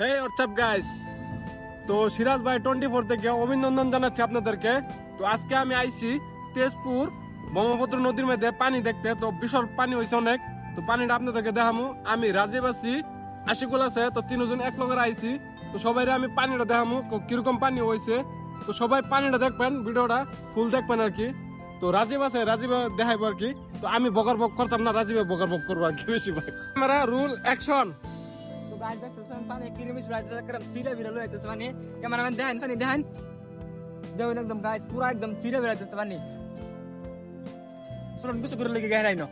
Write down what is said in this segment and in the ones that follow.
হে WhatsApp guys তো সিরাজ ভাই twenty four থেকে অভিনন্দন জানাচ্ছি আপনাদেরকে। তো আজকে আমি আইছি তেজপুর ব্রহ্মপুত্র নদীর মধ্যে পানি দেখতে। তো বিশাল পানি হয়েছে অনেক। তো পানিটা আপনাদেরকে দেখামু। আমি রাজীব আছি, আশিকুল আছে, তো তিনজন এক লগের আইছি। তো সবাই আমি পানিটা দেখামু কীরকম পানি হয়েছে তো সবাই পানিটা দেখবেন, ভিডিওটা ফুল দেখবেন আর কি। তো রাজীব আছে, রাজীব দেখাইবো আর কি। তো আমি বকর বক করতাম না, রাজীবে বকর বক করব আর কি বেশি ভাই ক্যামেরা রুল অ্যাকশন গাইস দেখতেছেন পানি কিরমিশ রাইতে করে সিরা বিরা লইতেছে পানি ক্যামেরাম্যান দেখেন পানি দেখেন। দেখুন একদম গাইস পুরো একদম সিরা বিরাইতেছে পানি শুনুন গুছো করে লেগে গায় না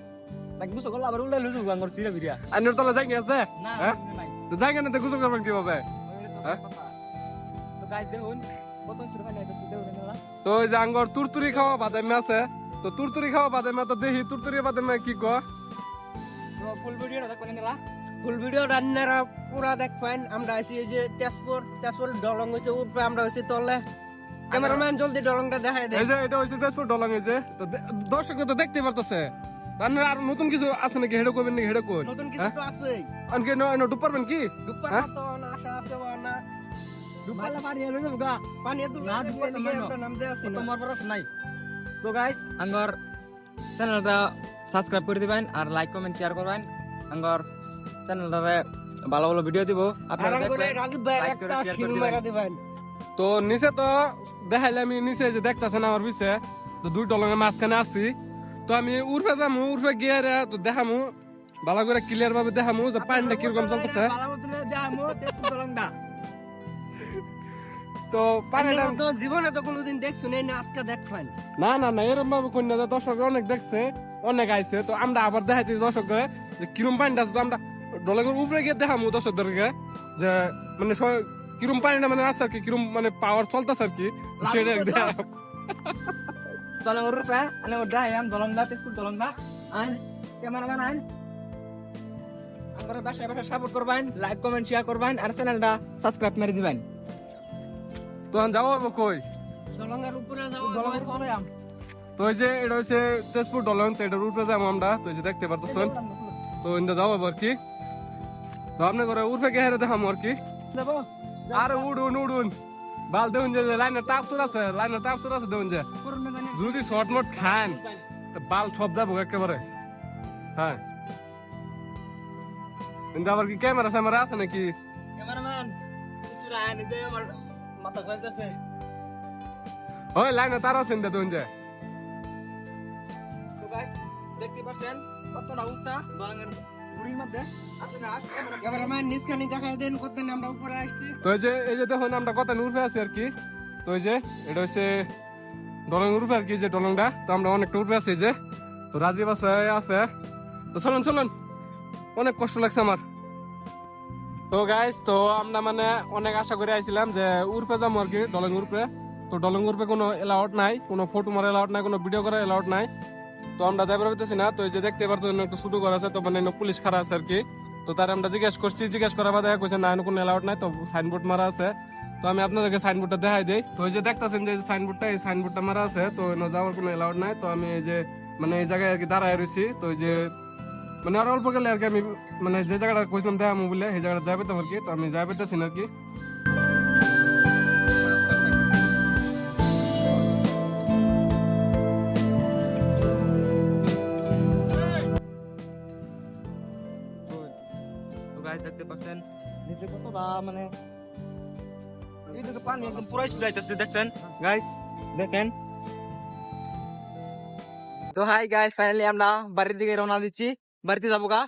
নাকি গুছো করলে আবার উল্লাই লুজু গাঙ্গর সিরা বিরা আইনের তলা যাই আছে? হ্যাঁ? নাই। তো যাই কেন তো গুছো করবেন কীভাবে? হ্যাঁ? তো গাইস দেখুন কত পানি আইতেছে না তো ওই যে আঙ্গর তুরতুরি খাওয়া বাদামে আছে তো তুরতুরি খাওয়া বাদামে তো দেখি তুরতুরি বাদামে কি কয়? ফুল ভিডিওটা ফুল ভিডিও রান্নারা পুরা দেখবেন আমরা আছি এই যে তেজপুর তেজপুর দলং হয়েছে উপরে আমরা হয়েছি তলে ক্যামেরাম্যান জলদি দলংটা দেখাই দেয় এই যে এটা হচ্ছে তেজপুর ডলাং এই যে তো দে- দর্শক তো দেখতে পারতেছে তার আর নতুন কিছু আছে নাকি হেডো করবেন নাকি হেডো কই নতুন কিছু হ্যাঁ? তো আছেই আনকে ডুব পারবেন কি ডুববার হ্যাঁ? তো না আশা আছে বা না ডুবালা পানি এলো না বুগা পানি এত না, না ডুববার ডুববার তো লিগে মানো। আমরা নাম দিয়ে আছি না তোমার পরশ নাই তো গাইস আঙ্গর চ্যানেলটা সাবস্ক্রাইব করে দিবেন আর লাইক কমেন্ট শেয়ার করবেন আঙ্গর চ্যানেলটারে ভালো ভালো ভিডিও দিব তো নিচে তো দেখাইলে আমি নিচে যে দেখতেছেন আমার পিছে তো দুই মাঝখানে আছি। তো আমি উর্ফে যামু উর্ফে গিয়ে রে তো দেখামু ভালো করে ক্লিয়ার ভাবে দেখামু যে পানিটা কীরকম চলতেছে। তো পানিটা তো জীবনে তো কোনোদিন দেখছুন এই না আজকে দেখবেন না না না এরকম ভাবে কন্যা দর্শক অনেক দেখছে অনেক আইছে। তো আমরা আবার দেখাইছি দর্শককে যে কিরম পানিটা আমরা ডলাগের উপরে গিয়ে দেখামু দর্শকদেরকে যে মানে কিরম পানিটা মানে আছে আর কি কিরম মানে পাওয়ার চলতেছে আর কি সেটা দেখাম। দলং রূপে আনে ওডা আয়াম দলংটা তেজপুর দলংটা আইন ক্যামেরাম্যান আইন আঙ্গর বাসায় বাসায় সাপোর্ট করবেন লাইক কমেন্ট শেয়ার করবেন আর চ্যানেলটা সাবস্ক্রাইব মেরে দিবেন তো যাব কই? দলংয়ের উপরে আম। তো এই যে এটা হচ্ছে তেজপুর ডলং তো এটার উপরে যাব আমরা তো এই যে দেখতে পারতেছেন। তো ইন্দা যাব আর কি। তো আপনি করে উর্ফে গিয়ে হেরে দেখামু আর কি? আরে উড়ুন উড়ুন। বাল দেখুন যে লাইনের টাপ তোর আছে লাইনের টাপ তোর আছে দেখুন যে। যদি শর্ট মোট খান বাল সব যাব একেবারে। হ্যাঁ। কিন্তু আবার কি ক্যামেরা স্যামেরা আছে নাকি? ক্যামেরাম্যান কিছু রায় নিজে আমার মাথা ঘুরতেছে ওই লাইনে তার আছে ইন্দা দেখুন যে। তো গাইস দেখতে পাচ্ছেন কতটা উঁচা দলংয়ের তো এই যে এই যে দেখুন আমরা কত উর্ফে আছি আর কি। তো এই যে এটা হচ্ছে ডলং উর্ফে আর কি যে ডলংটা। তো আমরা অনেকটা আছি যে। তো রাজীব আছে আছে। তো চলুন চলুন। অনেক কষ্ট লাগছে আমার। তো গাইস তো আমরা মানে অনেক আশা করে আইছিলাম যে উর্ফে যাব আর কি ডলং উর্ফে। তো ডলং উর্ফে কোনো এলাউট নাই কোনো ফটো মারা এলাউট নাই কোনো ভিডিও করা এলাউট নাই। তো আমরা যাইবার হইতেছি না, তো এই যে দেখতে পারতো একটু শুরু করা আছে, তো মানে পুলিশ খারাপ আছে আর কি। তো তার আমরা জিজ্ঞেস করছি, জিজ্ঞেস করার বাদে কইছে, না কোনো এলাউট নাই। তো সাইনবোর্ড মারা আছে। তো আমি আপনাদেরকে সাইনবোর্ডটা দেখাই দেই। তো এই যে দেখতাছেন যে সাইনবোর্ডটা এই সাইনবোর্ডটা মারা আছে, তো যাওয়ার কোনো এলাউড নাই। তো আমি এই যে মানে এই জায়গায় আর কি দাঁড়ায় রয়েছি তো এই যে মানে আর অল্প গেলে আর কি আমি মানে যে জায়গাটা কইছিলাম দেখামু বলে, সেই জায়গাটা যাই পেতাম আর কি। তো আমি যাই পেতেছি না আর কি। গাইস দেখতে পাচ্ছেন? নিচে কতটা মানে এইদিকে পানি একদম পুরো স্পিড দেখছেন? গাইস দেখেন। তো হাই গাইস ফাইনালি আমরা বাড়ির দিকে রওনা দিচ্ছি। বাড়িতে যাব গা।